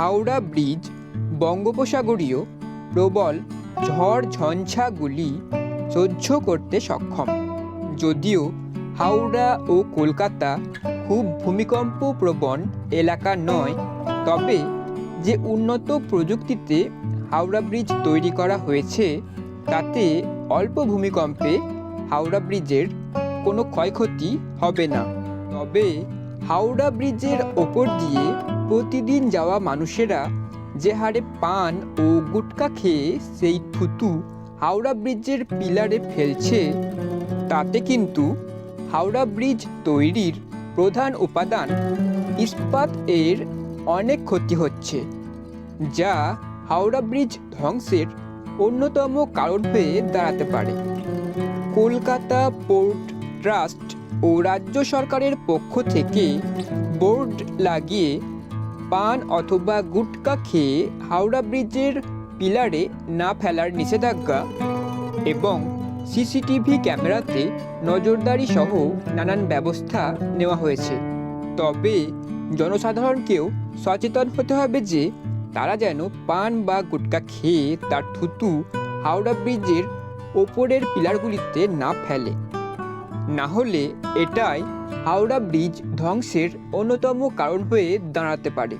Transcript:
Howrah bridge, বঙ্গোপসাগরীয়, প্রবল ঝড় ঝঞ্ঝাগুলি সহ্য করতে সক্ষম। যদিও হাওড়া ও কলকাতা খুব ভূমিকম্প প্রবণ এলাকা নয়, তবে যে উন্নত প্রযুক্তিতে হাওড়া ব্রিজ তৈরি করা হয়েছে, তাতে অল্প ভূমিকম্পে হাওড়া ব্রিজের কোনো ক্ষয়ক্ষতি হবে না। তবে হাওড়া ব্রিজের ওপর দিয়ে প্রতিদিন যাওয়া মানুষেরা যে হারে পান ও গুটকা খেয়ে সেই থুতু হাওড়া ব্রিজের পিলারে ফেলছে, তাতে কিন্তু হাওড়া ব্রিজ তৈরির প্রধান উপাদান ইস্পাত এর অনেক ক্ষতি হচ্ছে, যা হাওড়া ব্রিজ ধ্বংসের অন্যতম কারণ হয়ে দাঁড়াতে পারে। কলকাতা পোর্ট ট্রাস্ট ও রাজ্য সরকারের পক্ষ থেকে বোর্ড লাগিয়ে পান অথবা গুটকা খেয়ে হাওড়া ব্রিজের পিলারে না ফেলার নিষেধাজ্ঞা এবং সিসিটিভি ক্যামেরাতে নজরদারি সহ নানান ব্যবস্থা নেওয়া হয়েছে। তবে জনসাধারণকেও সচেতন হতে হবে যে তারা যেন পান বা গুটকা খেয়ে তার থুতু হাওড়া ব্রিজের ওপরের পিলারগুলিতে না ফেলে। না হলে এটাই হাওড়া ব্রিজ ধ্বংসের অন্যতম কারণ হয়ে দাঁড়াতে পারে।